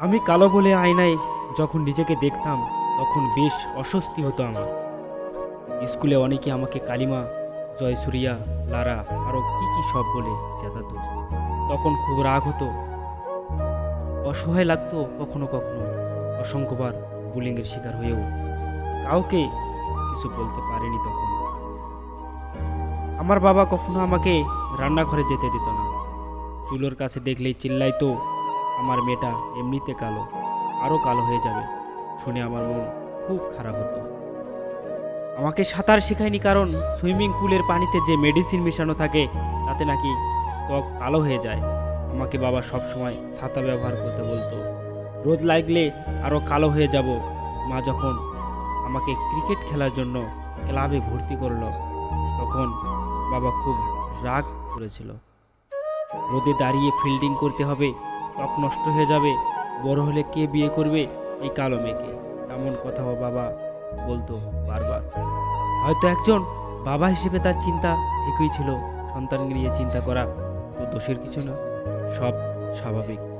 আমি কালো বলে আয়নায় যখন নিজেকে দেখতাম, তখন বেশ অস্বস্তি হতো আমার। স্কুলে অনেকে আমাকে, কালিমা, জয়সুরিয়া, লারা আরও কি কি সব বলে চেতাতো তখন খুব রাগ হতো। অসহায় লাগতো কখনো কখনো। অসংখ্যবার বুলিংয়ের শিকার হয়েও কাউকে কিছু বলতে পারেনি তখন। আমার বাবা কখনো আমাকে রান্নাঘরে যেতে দিত না। চুলোর কাছে দেখলেই চিল্লাইতো আমার মেয়েটা এমনিতে কালো আরও কালো হয়ে যাবে। শুনে আমার মন খুব খারাপ হতো। আমাকে সাঁতার শেখায়নি কারণ সুইমিং পুলের পানিতে যে মেডিসিন মেশানো থাকে, তাতে নাকি ত্বক কালো হয়ে যায়। আমাকে বাবা সবসময় ছাতা ব্যবহার করতে বলতো, রোদ লাগলে আরও কালো হয়ে যাব। মা যখন আমাকে ক্রিকেট খেলার জন্য ক্লাবে ভর্তি করল, তখন বাবা খুব রাগ করেছিল। রোদে দাঁড়িয়ে ফিল্ডিং করতে হবে ত্বক নষ্ট হয়ে যাবে। বড় হলে কে বিয়ে করবে এই কালো মেয়েকে? এমন কথাও বাবা বলতো বারবার। হয়তো একজন বাবা হিসেবে তার চিন্তা একই ছিল। সন্তানকে নিয়ে চিন্তা করা তো দোষের কিছু না, সব স্বাভাবিক।